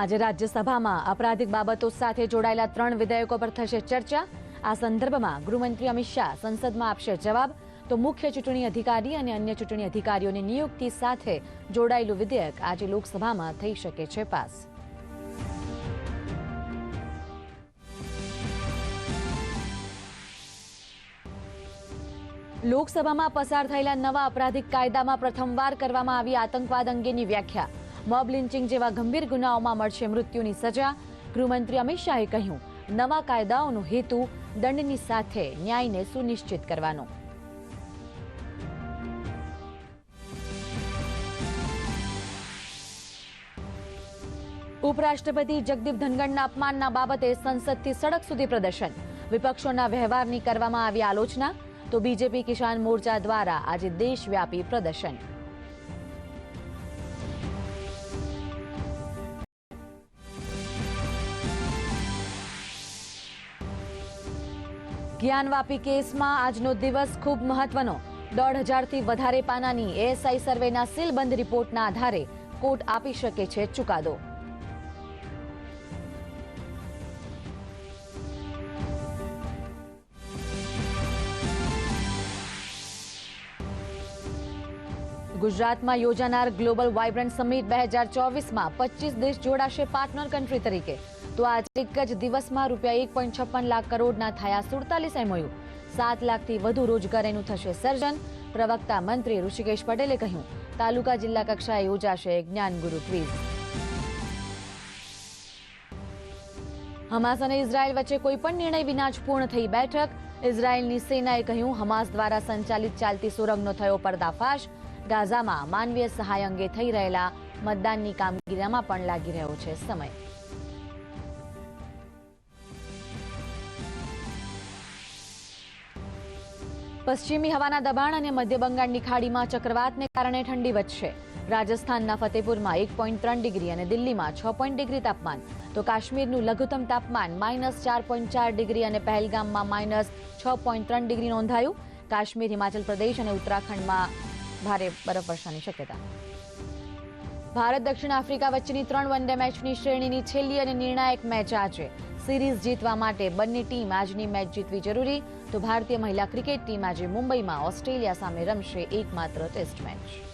આજે રાજ્યસભામાં અપરાધિક બાબતો સાથે જોડાયેલા ત્રણ વિધેયકો પર થશે ચર્ચા. આ સંદર્ભમાં ગૃહમંત્રી અમિત શાહ સંસદમાં આપશે જવાબ. તો મુખ્ય ચૂંટણી અધિકારી અને અન્ય ચૂંટણી અધિકારીઓની નિયુક્તિ સાથે જોડાયેલું વિધેયક આજે લોકસભામાં થઈ શકે છે પાસ. લોકસભામાં પસાર થયેલા નવા અપરાધિક કાયદામાં પ્રથમવાર કરવામાં આવી આતંકવાદ અંગેની વ્યાખ્યા. મોબ લિન્ચિંગ જેવા ગંભીર ગુનાઓમાં મળશે મૃત્યુની સજા. ગૃહમંત્રી અમિત શાહે કહ્યું, નવા કાયદાઓનો હેતુ દંડની સાથે ન્યાયને સુનિશ્ચિત કરવાનો. ઉપરાષ્ટ્રપતિ જગદીપ ધનગણના અપમાનના બાબતે સંસદથી સડક સુધી પ્રદર્શન. વિપક્ષોના વ્યવહારની કરવામાં આવી આલોચના. તો બીજેપી કિસાન મોરચા દ્વારા આજે દેશવ્યાપી પ્રદર્શન. જ્ઞાનવાપી કેસમાં આજનો દિવસ ખૂબ મહત્વનો. દોઢ હજારથી વધારે પાનાની એએસઆઈ સર્વેના સીલબંધ રિપોર્ટના આધારે કોર્ટ આપી શકે છે ચુકાદો. ગુજરાતમાં યોજાનાર ગ્લોબલ વાઇબ્રન્ટ સમિટ બે હજાર ચોવીસમાં પચીસ દેશ જોડાશે પાર્ટનર કન્ટ્રી તરીકે. તો આજે એક જ દિવસમાં રૂપિયા એક પોઈન્ટ છપ્પન લાખ કરોડના થયા સુડતાલીસ એમઓયુ. સાત લાખથી વધુ રોજગારીનું થશે સર્જન, પ્રવક્તા મંત્રી ઋષિકેશ પટેલે કહ્યું. તાલુકા જિલ્લા કક્ષાએ યોજાશે જ્ઞાનગુરુ ક્વિઝ હમાસ અને ઇઝરાયલ વચ્ચે કોઈપણ નિર્ણય વિના જ પૂર્ણ થઈ બેઠક. ઇઝરાયલની સેનાએ કહ્યું, હમાસ દ્વારા સંચાલિત ચાલતી સુરંગનો થયો પર્દાફાશ. ગાઝામાં માનવીય સહાય અંગે થઈ રહેલા મતદાનની કામગીરીમાં પણ લાગી રહ્યો છે સમય. પશ્ચિમી હવાના દબાણ અને મધ્ય બંગાળની ખાડીમાં ચક્રવાતને કારણે ઠંડી વધશે. રાજસ્થાનના ફતેપુરમાં એક પોઈન્ટ ત્રણ ડિગ્રી અને દિલ્હીમાં છ પોઈન્ટ ડિગ્રી તાપમાન. તો કાશ્મીરનું લઘુત્તમ તાપમાન માઇનસ ચાર પોઈન્ટ ચાર ડિગ્રી અને પહેલગામમાં માઇનસ છ પોઈન્ટ ત્રણ ડિગ્રી નોંધાયું. કાશ્મીર, હિમાચલ પ્રદેશ અને ઉત્તરાખંડમાં ભારે બરફવર્ષાની શક્યતા. ભારત દક્ષિણ આફ્રિકા વચ્ચેની ત્રણ વન ડે મેચની શ્રેણીની છેલ્લી અને નિર્ણાયક મેચ આજે. સિરીઝ જીતવા માટે બંને ટીમ આજની મેચ જીતવી જરૂરી. તો ભારતીય મહિલા ક્રિકેટ ટીમ આજે મુંબઈમાં ઓસ્ટ્રેલિયા સામે રમશે એકમાત્ર ટેસ્ટ મેચ.